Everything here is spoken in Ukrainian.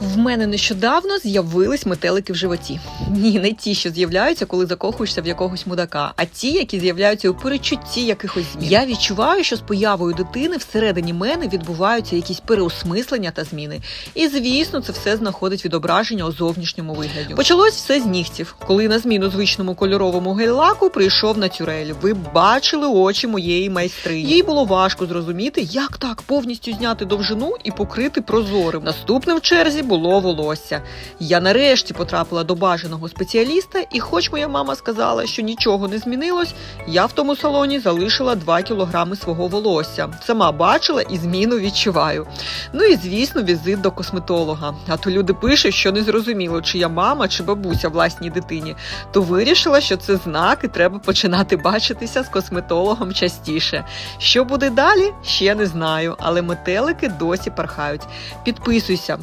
В мене нещодавно з'явились метелики в животі. Ні, не ті, що з'являються, коли закохуєшся в якогось мудака, а ті, які з'являються у перечутті якихось змін. Я відчуваю, що з появою дитини всередині мене відбуваються якісь переосмислення та зміни. І звісно, це все знаходить відображення у зовнішньому вигляді. Почалось все з нігтів, коли на зміну звичному кольоровому гель-лаку прийшов натюрель. Ви бачили очі моєї майстри. Їй було важко зрозуміти, як так повністю зняти довжину і покрити прозорим. Наступним в черзі було волосся. Я нарешті потрапила до бажаного спеціаліста, і хоч моя мама сказала, що нічого не змінилось, я в тому салоні залишила 2 кілограми свого волосся. Сама бачила і зміну відчуваю. Ну і звісно, візит до косметолога. А то люди пишуть, що не зрозуміло, чи я мама, чи бабуся власній дитині. То вирішила, що це знак, і треба починати бачитися з косметологом частіше. Що буде далі, ще не знаю, але метелики досі пархають. Підписуйся.